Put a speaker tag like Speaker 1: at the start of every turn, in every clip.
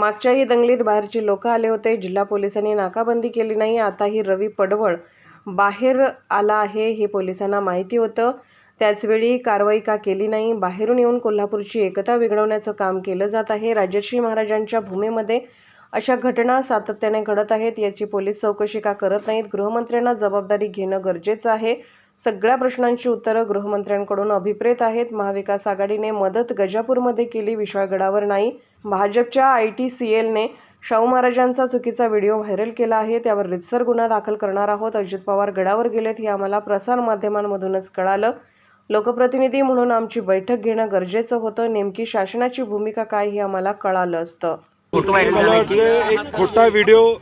Speaker 1: मागच्याही दंगलीत बाहेरची लोक आले होते. जिल्हा पोलिसांनी नाकाबंदी केली नाही. आताही रवी पडवळ बाहेर आला आहे हे पोलिसांना माहिती होतं. त्याचवेळी कारवाई का केली नाही? बाहेरून येऊन कोल्हापूरची एकता बिघडवण्याचं काम केलं जात आहे. राजर्षी महाराजांच्या भूमीमध्ये अशा घटना सातत्याने घडत आहेत याची पोलीस चौकशी का करत नाहीत? गृहमंत्र्यांना जबाबदारी घेणं गरजेचं आहे. सगळ्या प्रश्नांची उत्तरं गृहमंत्र्यांकडून अभिप्रेत आहेत. महाविकास आघाडीने मदत गजापूरमध्ये केली विशाळगडावर नाही. भाजपच्या आय टी सी एलने शाहू महाराजांचा चुकीचा व्हिडिओ व्हायरल केला आहे. त्यावर रितसर गुन्हा दाखल करणार आहोत. अजित पवार गडावर गेलेत हे आम्हाला प्रसारमाध्यमांमधूनच कळालं. लोकप्रतिनिधी म्हणून आमची बैठक घेणं गरजेचं होतं. नेमकी शासनाची भूमिका काय हे आम्हाला कळालं असतं.
Speaker 2: मला एक खोटा व्हिडिओ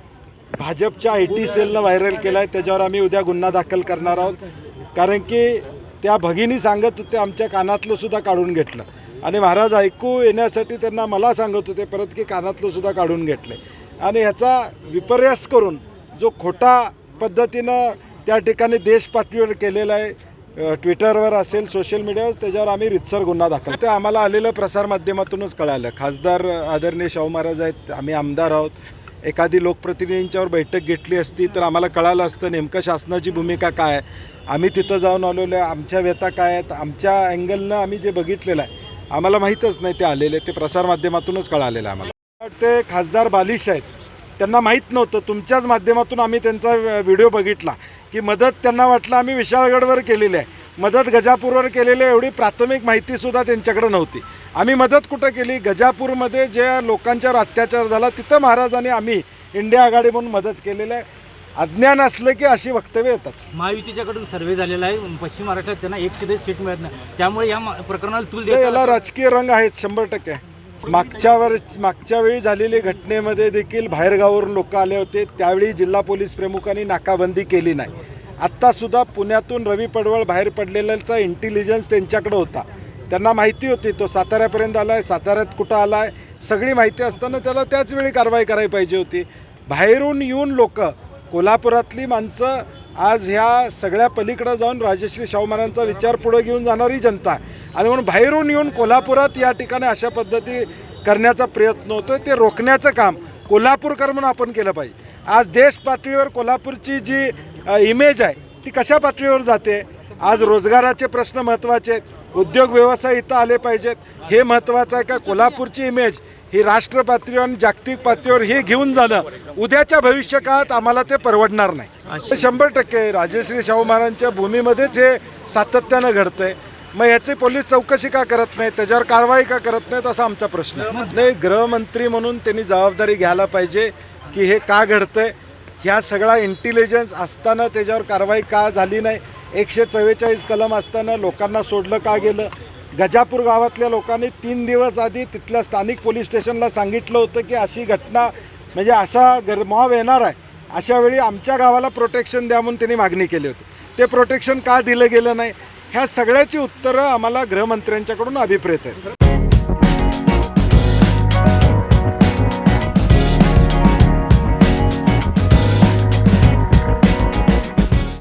Speaker 2: भाजपच्या आय टी सेलनं व्हायरल केला आहे त्याच्यावर आम्ही उद्या गुन्हा दाखल करणार आहोत. कारण की त्या भगिनी सांगत होते आमच्या कानातलं सुद्धा काढून घेतलं. आणि महाराज ऐकू येण्यासाठी त्यांना मला सांगत होते परत की कानातलं सुद्धा काढून घेतलं. आणि ह्याचा विपर्यास करून जो खोटा पद्धतीनं त्या ठिकाणी देश पातळीवर केलेला आहे ट्विटरवर असेल सोशल मीडियावर त्याच्यावर आम्ही रितसर गुन्हा दाखल. ते आम्हाला आलेलं प्रसारमाध्यमातूनच कळालं. खासदार आदरणीय शाहू महाराज आहेत आम्ही आमदार आहोत. एखादी लोकप्रतिनिधींच्यावर बैठक घेतली असती तर आम्हाला कळालं असतं नेमकं शासनाची भूमिका काय आहे. आम्ही तिथं जाऊन आलेलो आहे आमच्या व्यथा काय आहेत आमच्या अँगलनं आम्ही जे बघितलेलं आहे आम्हाला माहीतच नाही ते आलेले ते प्रसारमाध्यमातूनच कळालेलं आहे आम्हाला. वाटते खासदार बालिश आहेत त्यांना माहीत नव्हतं तुमच्याच माध्यमातून आम्ही त्यांचा व्हिडिओ बघितला की मदत त्यांना वाटलं आम्ही विशाळगडवर केलेली आहे मदत गजापूरवर केलेली आहे एवढी प्राथमिक माहितीसुद्धा त्यांच्याकडे नव्हती. आम्ही मदत कुठं केली? गजापूरमध्ये ज्या लोकांच्यावर अत्याचार झाला तिथं महाराजांनी आम्ही इंडिया आघाडी म्हणून मदत केलेलं आहे. अज्ञान असलं की अशी वक्तव्य येतात.
Speaker 3: महायुतीच्याकडून सर्वे झालेला आहे. पश्चिम महाराष्ट्रात त्यांना एक सुद्धा सीट मिळत नाही. त्यामुळे या प्रकरणाला तूल
Speaker 2: याला राजकीय रंग आहेत शंभर टक्के. मागच्या वर मागच्या वेळी झालेली घटनेमध्ये देखील बाहेरगावावरून लोक आले होते. त्यावेळी जिल्हा पोलीस प्रमुखांनी नाकाबंदी केली नाही. आत्तासुद्धा पुण्यातून रवी पडवळ बाहेर पडलेल्याचा इंटेलिजन्स त्यांच्याकडे होता. त्यांना माहिती होती तो साताऱ्यापर्यंत आला आहे साताऱ्यात कुठं आला आहे सगळी माहिती असताना त्याला त्याच वेळी कारवाई करायला पाहिजे होती. बाहेरून येऊन लोक कोल्हापुरातली माणसं आज ह्या सगळ्या पलीकडं जाऊन राजश्री शाहू महाराजांचा विचार पुढे घेऊन जाणारी जनता आहे. आणि म्हणून बाहेरून येऊन कोल्हापुरात या ठिकाणी अशा पद्धती करण्याचा प्रयत्न होतो ते रोखण्याचं काम कोल्हापूरकर म्हणून आपण केलं पाहिजे. आज देश पातळीवर कोल्हापूरची जी इमेज आहे ती कशा पातळीवर जाते? आज रोजगाराचे प्रश्न महत्त्वाचे आहेत. उद्योग व्यवसाय इथं आले पाहिजेत. हे महत्त्वाचं आहे का? कोल्हापूरची इमेज ही राष्ट्र पातळीवर आणि जागतिक पातळीवर हे घेऊन जाणं. उद्याच्या भविष्य काळात आम्हाला ते परवडणार नाही. शंभर टक्के राजश्री शाहू महाराजांच्या भूमीमध्येच हे सातत्यानं घडतंय. मग याची पोलीस चौकशी का करत नाही त्याच्यावर कारवाई का करत नाहीत? असा आमचा प्रश्न आहे. नाही गृहमंत्री म्हणून त्यांनी जबाबदारी घ्यायला पाहिजे की हे का घडतंय? ह्या सगळा इंटेलिजन्स असताना त्याच्यावर कारवाई का झाली नाही? एकशे चव्वेचाळीस कलम असताना लोकांना सोडलं का गेलं? गजापूर गावातल्या लोकांनी तीन दिवस आधी तिथल्या स्थानिक पोलीस स्टेशनला सांगितलं होतं की अशी घटना म्हणजे अशा गरमाव येणार आहे. अशा वेळी आमच्या गावाला प्रोटेक्शन द्या म्हणून त्यांनी मागणी केली होती. ते प्रोटेक्शन का दिलं गेलं नाही? ह्या सगळ्याची उत्तरं आम्हाला गृहमंत्र्यांच्याकडून अभिप्रेत आहेत.